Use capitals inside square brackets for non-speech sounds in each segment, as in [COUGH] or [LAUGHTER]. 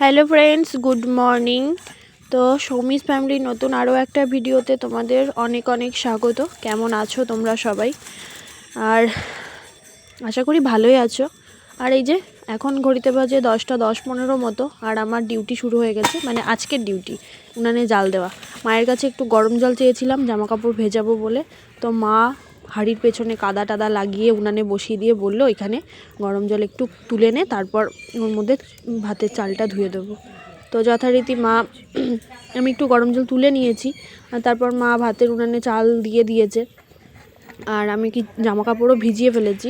Hello friends good morning তো সৌমিস ফ্যামিলির নতুন আরও একটা ভিডিওতে তোমাদের অনেক অনেক স্বাগত। কেমন আছো তোমরা সবাই? আর আশা করি ভালোই আছো। আর এই যে, এখন ঘড়িতে বাজে দশটা দশ পনেরো মতো, আর আমার ডিউটি শুরু হয়ে গেছে। মানে আজকের ডিউটি উনানে জাল দেওয়া। মায়ের কাছে একটু গরম জল চেয়েছিলাম জামা কাপড় ভেজাবো বলে। তো মা হাড়ির পেছনে কাদা টাদা লাগিয়ে উনানে বসিয়ে দিয়ে বলল, এখানে গরম জল একটু তুলে নে, তারপর ওর মধ্যে ভাতের চালটা ধুয়ে দেবো। তো যথারীতি মা, আমি একটু গরম জল তুলে নিয়েছি, আর তারপর মা ভাতের উনানে চাল দিয়ে দিয়েছে, আর আমি কি জামা কাপড়ও ভিজিয়ে ফেলেছি।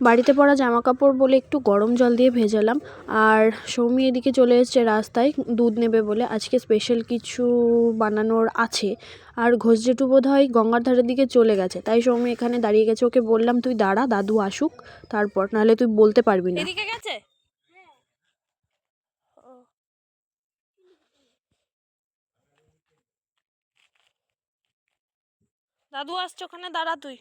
বাড়িতে পরা জামা কাপড় বলে একটু গরম জল দিয়ে ভেজালাম। আর সৌমি এদিকে চলে এসছে রাস্তায়, দুধ নেবে বলে। আজকে স্পেশাল কিছু বানানোর আছে। আর ঘোষ জেঠু বোধ হয় গঙ্গার ধারের দিকে চলে গেছে। তাই সৌমি এখানে দাঁড়িয়ে গেছে। ওকে বললাম, তুই দাঁড়া, দাদু আসুক। তারপর নাহলে তুই বলতে পারবি না। দাদু আসছে, ওখানে দাঁড়া তুই।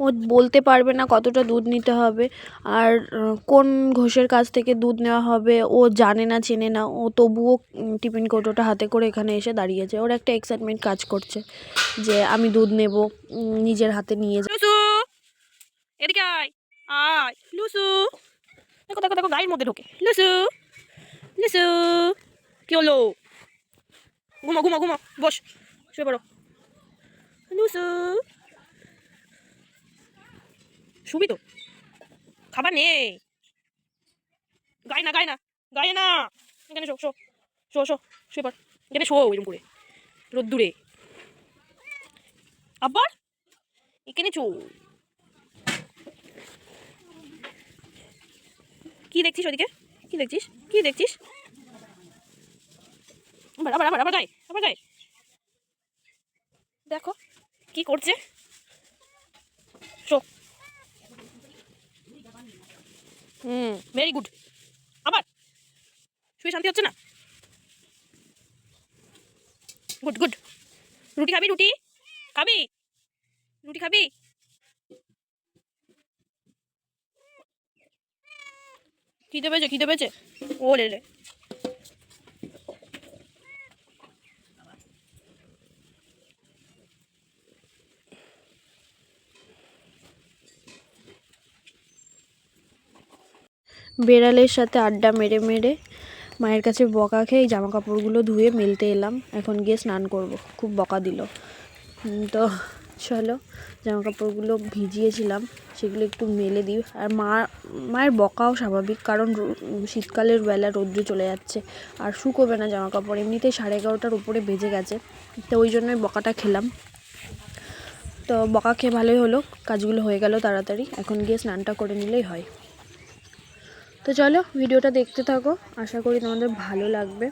ও বলতে পারবে না কতটা দুধ নিতে হবে আর কোন ঘোষের কাছ থেকে দুধ নেওয়া হবে ও জানে না, চেনে না, ও তবুও টিফিন কৌটোটা হাতে করে এখানে এসে দাঁড়িয়েছে। ওর একটা এক্সাইটমেন্ট কাজ করছে যে আমি দুধ নেব নিজের হাতে নিয়ে যাব এদিকে আয়। আয়। লুসু! দেখো দেখো দেখো গায়ের মধ্যে ঢোকে। লুসু! লুসু! কি হলো? ঘুমো ঘুমো ঘুমো, বস, শুয়ে পড়ো। লুসু! শুবি তো। খাবার নেই। গায়ে না গায়ে না গায়ে না এখানে শো শো শো শো, শুয়ে পড়। এখানে শো এরকম করে। রোদ্দুরে। আবার এখানে চো কি দেখছিস ওদিকে? কি দেখছিস? কি দেখছিস? আবার আবার আবার আবার গায়ে আবার গায়ে। দেখো, কি করছে শো হুম। ভেরি গুড আবার। শুয়ে শান্তি হচ্ছে না? গুড গুড রুটি খাবি রুটি? খাবি? রুটি খাবি? খিদে পেয়েছে খিদে পেয়েছে। ও রে। বেড়ালের সাথে আড্ডা মেরে মেরে মায়ের কাছে বকা খেয়ে জামা কাপড়গুলো ধুয়ে মেলতে এলাম। এখন গিয়ে স্নান করব। খুব বকা দিল। তো চলো জামা কাপড়গুলো ভিজিয়েছিলাম, সেগুলো একটু মেলে দিই। আর মা, মায়ের বকাও স্বাভাবিক, কারণ শীতকালের বেলা রৌদ্র চলে যাচ্ছে। আর শুকোবে না জামা কাপড় এমনিতেই সাড়ে এগারোটার উপরে বেজে গেছে। তো ওই জন্যই বকাটা খেলাম। তো বকা খেয়ে ভালোই হলো, কাজগুলো হয়ে গেল তাড়াতাড়ি। এখন গিয়ে স্নানটা করে নিলেই হয়। তো চলো ভিডিওটা দেখতে থাকো। আশা করি তোমাদের ভালো লাগবে।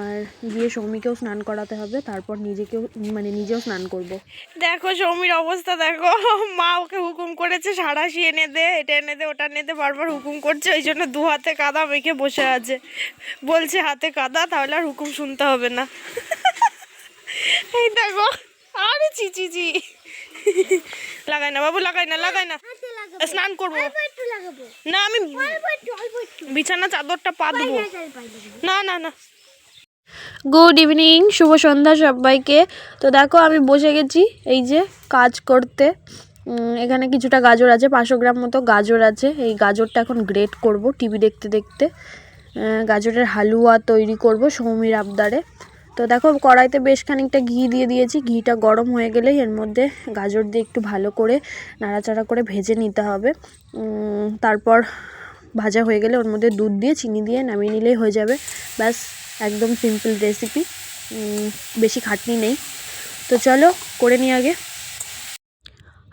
আর গিয়ে সৌমিকেও স্নান করাতে হবে তারপর নিজেকেও মানে নিজেও স্নান করব। দেখো সৌমির অবস্থা দেখো। মা ওকে হুকুম করেছে সাড়াশি এনে দে এটা এনে দে ওটা এনে দে বারবার হুকুম করছে ওই জন্য দু হাতে কাদা মেখে বসে আছে। বলছে হাতে কাদা তাহলে আর হুকুম শুনতে হবে না। এই দেখো আরে চি চি চি লাগাই না বাবু লাগাই না লাগাই না। স্নান করব। না আমি বিছানা চাদরটা পা দেবো না না না। গুড ইভিনিং শুভ সন্ধ্যা সবাইকে। তো দেখো আমি বসে গেছি এই যে কাজ করতে। এখানে কিছুটা গাজর আছে পাঁচশো গ্রাম মতো গাজর আছে। এই গাজরটা এখন গ্রেট করব টিভি দেখতে দেখতে। গাজরের হালুয়া তৈরি করব সৌমির আবদারে। তো দেখো, কড়াইতে বেশ খানিকটা ঘি দিয়ে দিয়েছি। ঘিটা গরম হয়ে গেলেই এর মধ্যে গাজর দিয়ে একটু ভালো করে নাড়াচাড়া করে ভেজে নিতে হবে। তারপর ভাজা হয়ে গেলে ওর মধ্যে দুধ দিয়ে চিনি দিয়ে নামিয়ে নিলেই হয়ে যাবে। ব্যাস, একদম সিম্পল রেসিপি। বেশি খাটনি নেই। তো চলো, করে নিই আগে।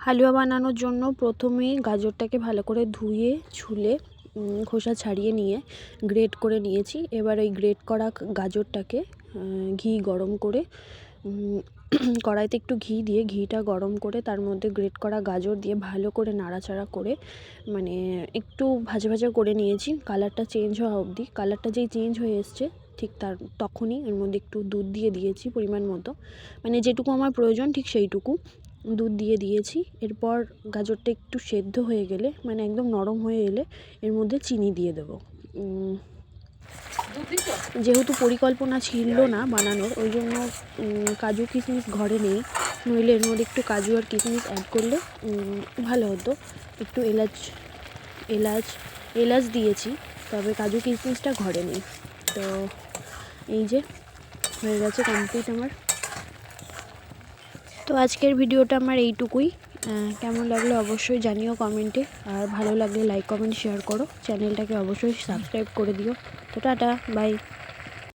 হালুয়া বানানোর জন্য প্রথমে গাজরটাকে ভালো করে ধুয়ে, ছুলে খোসা ছাড়িয়ে নিয়ে গ্রেট করে নিয়েছি। এবার ওই গ্রেট করা গাজরটাকে ঘি গরম করে [CLEARS THROAT] কড়াইতে একটু ঘি দিয়ে, ঘিটা গরম করে তার মধ্যে গ্রেট করা গাজর দিয়ে ভালো করে নাড়াচাড়া করে মানে একটু ভাজা ভাজা করে নিয়েছি। কালারটা চেঞ্জ হওয়া অবধি, কালারটা যেই চেঞ্জ হয়ে এসছে, ঠিক তার তখনই এর মধ্যে একটু দুধ দিয়ে দিয়েছি পরিমাণ মতো। মানে যেটুকু আমার প্রয়োজন, ঠিক সেইটুকু। দুধ দিয়ে দিয়েছি। এরপর গাজরটা একটু সেদ্ধ হয়ে গেলে মানে একদম নরম হয়ে এলে এর মধ্যে চিনি দিয়ে দেবো। যেহেতু পরিকল্পনা ছিল না বানানোর, ওই জন্য কাজু কিশমিশ ঘরে নেই। নইলে এর মধ্যে একটু কাজু আর কিশমিশ অ্যাড করলে ভালো হতো। একটু এলাচ এলাচ এলাচ দিয়েছি, তবে কাজু কিশমিশটা ঘরে নেই। তো এই যে, হয়ে গেছে কমপ্লিট আমার তো আজকের ভিডিওটা আমার এইটুকুই। কেমন লাগল অবশ্যই জানিও কমেন্টে। আর ভালো লাগলে লাইক, কমেন্ট, শেয়ার করো। চ্যানেলটাকে অবশ্যই সাবস্ক্রাইব করে দিও। তো টাটা, বাই।